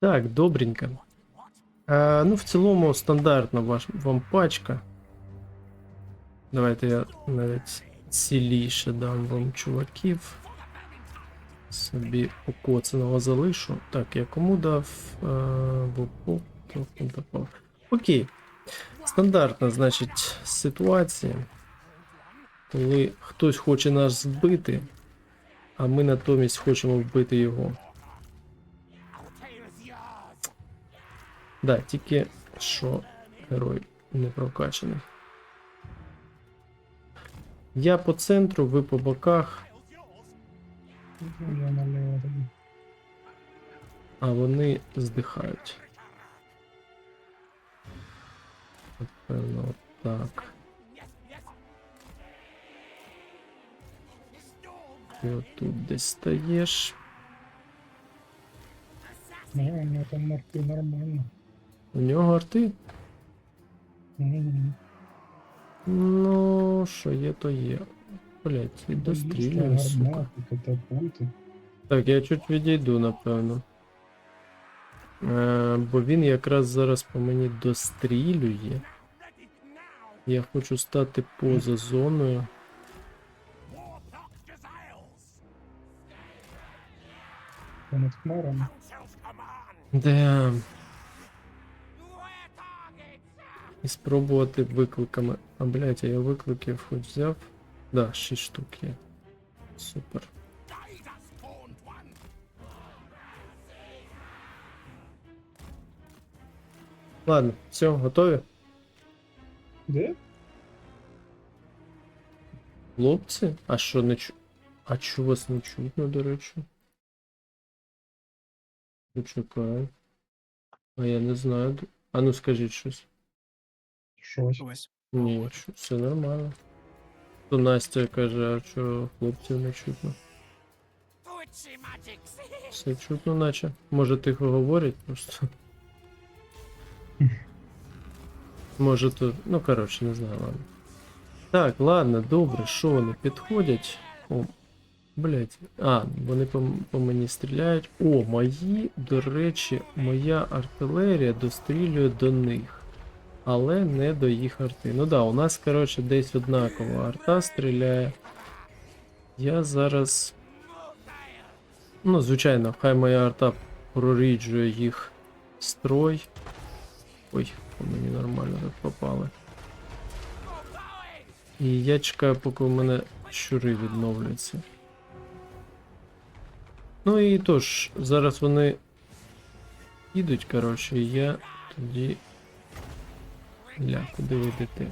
Так, добренько. А, ну, в цілому, стандартна ваш, вам пачка. Давайте я навіть ціліше дам вам чуваків. Собі покоцаного залишу. Так, я кому дав. Допав. Окей. Стандартна, значить, ситуація. Коли хтось хоче нас вбити, а ми натомість хочемо вбити його. Да, тільки що герой не прокачаний. Я по центру, ви по боках, Я наліво а вони здихають. Напевно, так. Ти отут десь стаєш. Ну, у мене там морти нормально. У нього арти? Ну, що є, то є. Блять, дострілює, сука. Так, я чуть відійду, напевно. Е, бо він якраз зараз по мені дострілює. Я хочу стати поза зоною. Понад хмарами. Де. І спробувати викликами. А блять, а я викликів хоч взяв. Да, 6 штук є. Супер. Ладно, все, готові? Де? Хлопці? А що не чу. А чу вас не чутно, до речі? Почекаю. А я не знаю. А ну скажіть щось. Щось. Ось. Ні, що- все нормально. То Настя каже, а що хлопців не чутно. Все чутно, наче. Може тихо говорять просто. Може то. Ну коротше, не знаю, ладно. Так, ладно, добре, що вони підходять? О, блять. А, вони по, по мені стріляють. О, мої, до речі, моя артилерія дострілює до них. Але не до їх арти. Ну да, у нас, коротше, десь однакова арта стріляє. Я зараз. Ну, звичайно, хай моя арта проріджує їх строй. Ой, по мені нормально так попали. І я чекаю, поки у мене щури відновляться. Ну і тож, зараз вони їдуть, коротше, і я тоді. Ля, куди ви йдете?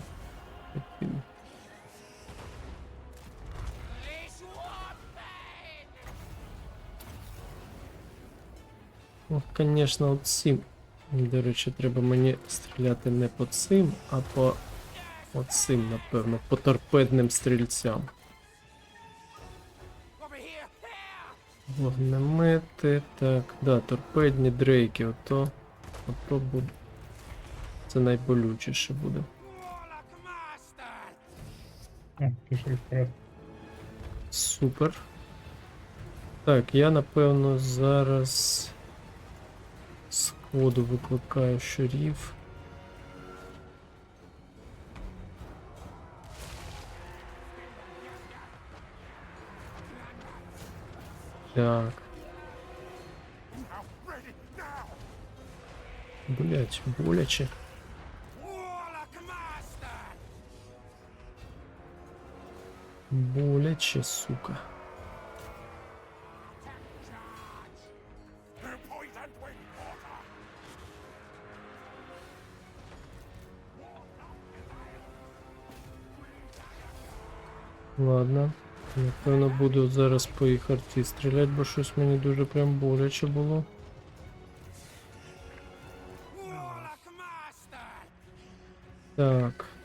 Ну, звісно, от цим. До речі, треба мені стріляти не по цим, а по оцим, напевно, по торпедним стрільцям. Вогнемети, так, да, торпедні дрейки, ото. Ото буде. Це найболючіше буде. Пішли вперед. Супер. Так, я напевно зараз з коду викликаю щурів. Так. Блять, боляче. Боляче, сука. Ладно. Напевно буду зараз по їх арті стріляти, бо щось мені дуже прям боляче було. Так.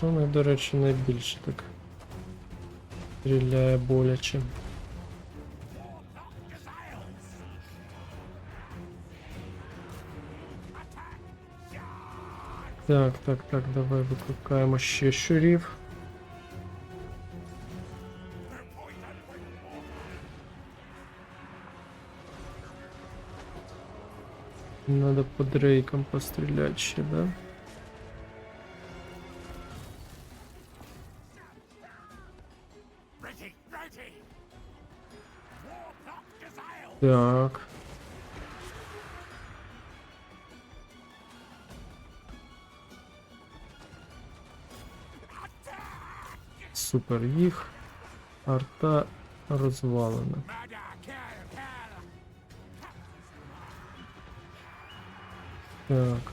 Чому, до речі, найбільше так стріляє боляче. Так, так, так, давай викликаємо ще щурів. Надо по дрейкам пострелять ще, да? Так. Супер їх. Арта розвалена. Так.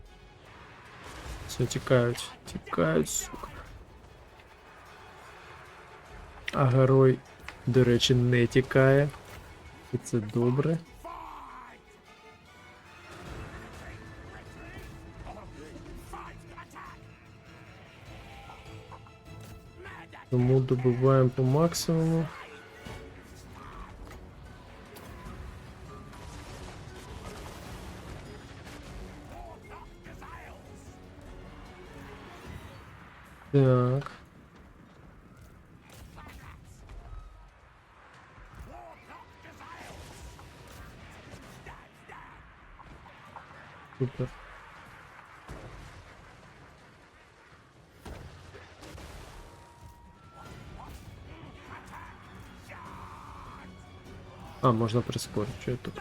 Все, тікають, тікають, сука. А герой, до речі, не тікає. І це добре. Тому добиваємо по максимуму. Так. Warlock Gazelles! Супер. А, можна прискорити, що я тут.